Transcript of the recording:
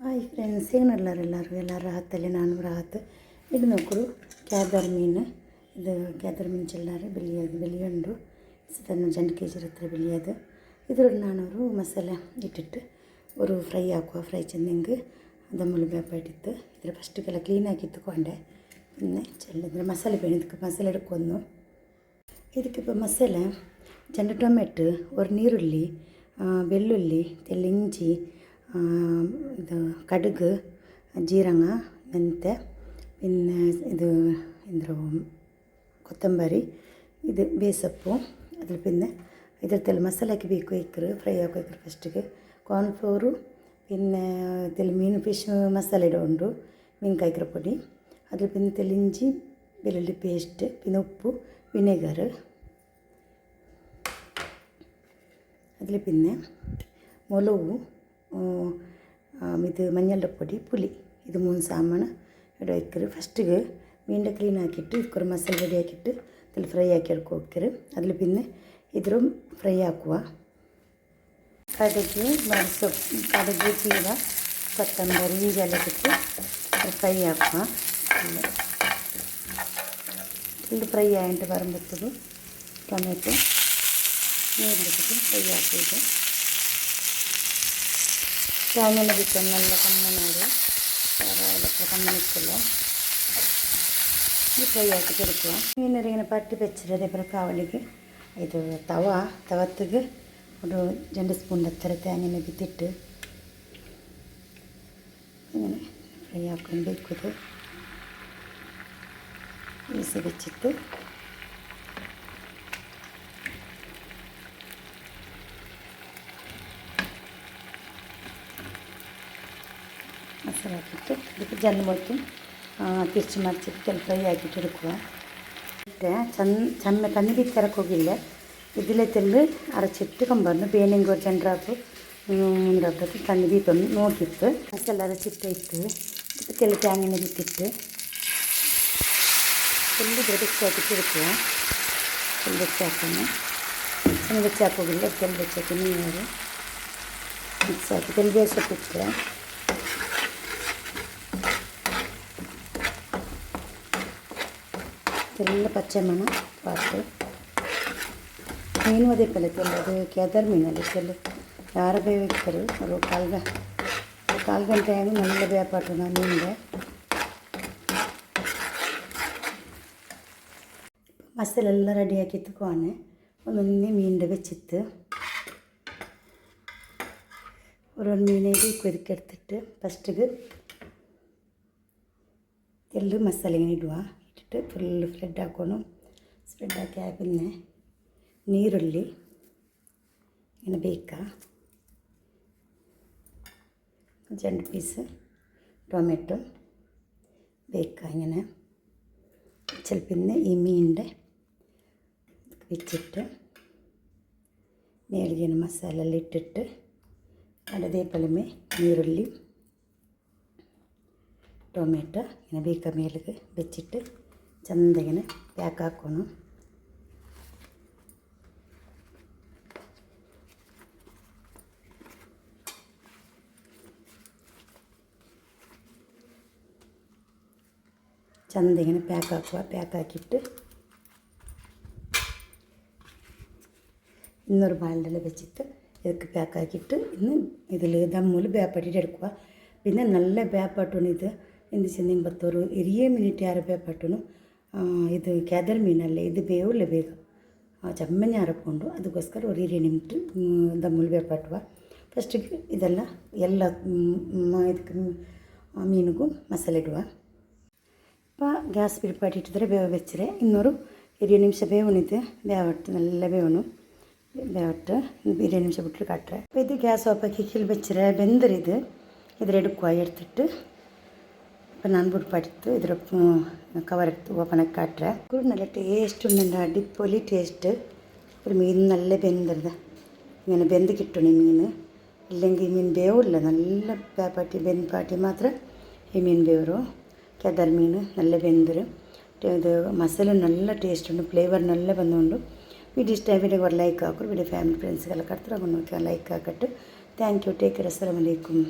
Hi friends എല്ലാവർക്കും ಎಲ್ಲರೂ ಎಲ್ಲರೂ ರಾಹತ್ತಲ್ಲಿ ನಾನು ರಾಹತ್ ಇದು നോക്കൂ ಕ್ಯಾದರ್ ಮೀನು ಇದು ಕ್ಯಾದರ್ ಮೀನು ಚೆಲ್ಲಾರೆ ಬೆಲಿಯೋದು ಬೆಲಿಯಂಡು ಇದನ್ನು ಜಂಡು ಕೆ ಜಿ ಹತ್ರ ಬೆಲಿಯೋದು ಇದ್ರಲ್ಲಿ ನಾನವರು ಮಸಾಲೆ ಇಟ್ಟಿಟ್ಟು ഒരു ഫ്രൈ ആക്കുക. ഫ്രൈ ചെന്നെങ്കിൽ ദമ്മുള്ള വേപ്പായിട്ടിട്ട് ഇതിൽ ഫസ്റ്റ് കല ക്ലീനാക്കി ഇട്ടുകൊണ്ടേ പിന്നെ ചെല്ലുന്ന മസാല പേണിക്ക് മസാല എടുക്കുന്നു ഇതിക്കിപ്പോൾ മസാല രണ്ട് ടൊമാറ്റോ ഒരു നീരുള്ളി വെല്ലുള്ളി തെല്ലിഞ്ചി ഇത് കടുക് ജീരക mente പിന്നെ ഇത് എന്തോ കൊത്തമ്പരി ഇത് ബേസപ്പു അതിൽ പിന്നെ ഇതിലത്തെ മസാലയ്ക്ക് ബേക്ക് വയ്ക്കറ് ഫ്രൈ ആക്കി വയ്ക്കറ് ഫസ്റ്റിക്ക് കോൺഫ്ലോറു പിന്നെ ഇതിൽ മീൻ ഫിഷ് മസാല ഇടുണ്ട് മീൻ കായ്ക്കറ പൊടി അതിൽ പിന്നെ തെളിഞ്ചി വെല്ലുള്ളി പേസ്റ്റ് പിന്നെ ഉപ്പ് വിനെഗർ അതിൽ പിന്നെ മുളക് ഇത് മഞ്ഞളുടെ പൊടി പുളി. ഇത് മൂന്ന് സാമാണ് ഇവിടെ വയ്ക്കറ് ഫസ്റ്റ് മീന്റെ ക്ലീൻ ആക്കിയിട്ട് ഇതൊരു മസാല റെഡി ആക്കിയിട്ട് ഇതിൽ ഫ്രൈ ആക്കി എടുക്കുക വയ്ക്കരുത് അതിൽ പിന്നെ ഇതിലും ഫ്രൈ ആക്കുക കടുക് മരസൊപ്പ് കടുക് ചീര കൊത്തമ്പരി ഇതെല്ലാം ഫ്രൈ ആക്കുക ഇത് ഫ്രൈ ആയിട്ട് വരുമ്പോഴത്തേക്ക് ടൊമാറ്റോ നീരിലിട്ടിട്ട് ഫ്രൈ ആക്കിയിട്ട് തേങ്ങ ചിക്കൻ നല്ല കമ്മനായി വേറെ ഇലക്ക കമ്മ നിൽക്കുമല്ലോ ഈ ഫ്രൈ ആക്കിയിട്ട് എടുക്കുക മീനൊരിങ്ങനെ പട്ടി വെച്ചിട്ട് അതേപോലെ കാവലിക്ക് ഇത് തവ തവത്തേക്ക് ഒരു രണ്ട് സ്പൂൺ അത്ര തേങ്ങ നികത്തിട്ട് ഇങ്ങനെ ഫ്രൈ ആക്കുമ്പോഴേക്കും ഈസി വെച്ചിട്ട് മസാല ആക്കിയിട്ട് ഇതിപ്പോൾ ജന്മയ്ക്കും തിരിച്ച് മറിച്ചിട്ട് ചില ഫ്രൈ ആക്കിയിട്ട് എടുക്കുക ಮತ್ತೆ ಚಂದ ಚಮ್ಮ ತಣ್ಣಿ ಬಿತ್ತು ತರಕ್ಕೆ ಹೋಗಿಲ್ಲ ಇದಿಲೆ ತೆಲ್ಲು ಅರಚಿಟ್ಟು ಕಂಬನ್ನು ಬೇನಿಂಗ್ ಒಂದು ಚಂಡ್ರಾಪು ಮುಂದಾಗ್ತದೆ ತಣ್ಣಿ ಬೀತೊಂದು ನೋಡಿತ್ತು ಮಸಾಲ ಅರಚಿಟ್ಟು ಇತ್ತು ಇದಕ್ಕೆ ತೆಲ್ಲು ತೇಂಗಿನ ಬಿತ್ತಿಟ್ಟು ತೆಲ್ಲು ಇದ್ರೆ ಬೆಚ್ಚ ಹಾಕಿಟ್ಟು ಇಡ್ತೀವ ತೆಲ್ಲು ಬೆಚ್ಚ ಹಾಕೋಣ ಚೆನ್ನ ಬೆಚ್ಚ ಹಾಕೋಗಿಲ್ಲ நல்ல பಚ್ಚೆ ಮಣ பார்த்து ಏನು ಅದೇ ಕಲಿತಲ್ಲ ಅದು ಕೆದರ್ ಮೀನಲ್ಲಿ ಕಲಿ ಯಾರ ಬೇಯಿಸ್ತಾರೆ ಅದು ಕಾಲ್ಗ ಕಾಲು ಗಂಟೆ ಏನು ನಲ್ಲ ಬೇಯಪಟ್ಟು ನಾನು ನಿಮಗೆ ಮಸಾಲೆಲ್ಲ ರೆಡಿಯಾಗಿ ಎತ್ಕೊನೆ ಒಂದೊಂದೇ ಮೀನಿൻ്റെ വെച്ചിട്ട് ஒரு ஒரு மீனையும் கொதிக்க எடுத்துட்டு ஃபஸ்ட்டுக்கு எள்ளு மசாலையும் இடுவான் ഇട്ടിട്ട് ഫുള്ള് സ്പ്രെഡാക്കണം സ്പ്രെഡാക്കിയ പിന്നെ നീരുള്ളി ഇങ്ങനെ ബേക്കാം. രണ്ട് പീസ് ടൊമാറ്റോ ബേക്കാം ഇങ്ങനെ. ചില പിന്നെ ഈ മീനിന്റെ വെച്ചിട്ട് നേടിയ മസാല എല്ലാം ഇട്ടിട്ട് അതേപോലെമേ നീരുള്ളി ടൊമാറ്റോ ഇങ്ങനെ ബേക്കാം മേലേക്ക് വെച്ചിട്ട് ಚೆಂದಾಗಿನ ಪ್ಯಾಕ್ ಹಾಕೋಣ ಚೆಂದಾಗಿನ ಪ್ಯಾಕ್ ಹಾಕುವ ಪ್ಯಾಕ್ ಹಾಕಿಟ್ಟು ഇന്നൊരു ബാലിൽ വെച്ചിട്ട് ഇതൊക്കെ പാക്കാക്കിയിട്ട് ഇന്ന് ഇതിൽ ദമ്മിൽ വേപ്പാട്ടിട്ട് എടുക്കുക. പിന്നെ നല്ല വേപ്പാട്ടണം ഇത്. എന്ത് വെച്ചാൽ നിമ്പത്തൊരു ഇരിയേ മിനിറ്റ് ആറ് വേപ്പാട്ടണം. ಇದು ಕ್ಯಾದರ್ ಮೀನಲ್ಲೇ ಇದು ಬೇಯೋಲೆ ಬೇಗ ಚಮ್ಮನೆ ಹರಕೊಂಡು ಅದಕ್ಕೋಸ್ಕರ ಅವ್ರು ಹಿರಿ ನಿಂತು ದಮ್ಮುಲ್ಬೆ ಪಟ್ವ. ಫಸ್ಟಿಗೆ ಇದೆಲ್ಲ ಎಲ್ಲ ಇದಕ್ಕೆ ಮೀನಿಗೂ ಮಸಾಲೆ ಇಡುವ ಪ, ಗ್ಯಾಸ್ ಬಿಡ್ಪಾಟಿ ಇಟ್ಟಿದ್ರೆ ಬೇವ ಬೆಚ್ಚರೆ. ಇನ್ನೂರು ಹಿರಿಯ ನಿಮಿಷ ಬೇವನಿದೆ. ಬೇವಟ್ಟು, ನಲ್ಲ ಬೇವನು. ಬೇವಟ್ಟು, ಹಿರಿಯ ನಿಮಿಷ ಬಿಟ್ಟರೆ ಕಟ್ಟರೆ ಇದು ಗ್ಯಾಸ್ ಹಾಕಿ ಕಿಲ್ ಬೆಚ್ಚರೆ, ಬೆಂದರಿದು. ಇದರ ಎಡಕ್ಕೆ ಎಡ್ತಿಟ್ಟು இப்போ நான் படித்து இதில் கவர் எடுத்து ஓப்பனை காட்டுறேன் குரு நல்ல ടേസ്റ്റ് ഉണ്ട് അടിപൊളി ടേസ്റ്റ് ഒരു മീൻ നല്ല ബെന്തരുത് ഇങ്ങനെ ബെന്ത് കിട്ടണം ഈ മീൻ ഇല്ലെങ്കിൽ മീൻ വേവില്ല. നല്ല പാട്ടി ബെന്ത് പാട്ടി മാത്രം ഈ മീൻ വേവരും കെദർ മീൻ നല്ല ബെന്തരും. ഇത് മസാല നല്ല ടേസ്റ്റ് ഉണ്ട്. ഫ്ലേവർ നല്ല ബന്ധമുണ്ട് വീഡിയോ ഇഷ്ടമായ ഒരു ലൈക്ക് ആക്കും. വീഡിയോ ഫാമിലി ഫ്രണ്ട്സുകളൊക്കെ അടുത്ത് നോക്കിയാൽ ലൈക്ക് ആക്കട്ടെ. താങ്ക് യു ടേക്ക് അസ്സലാമലൈക്കും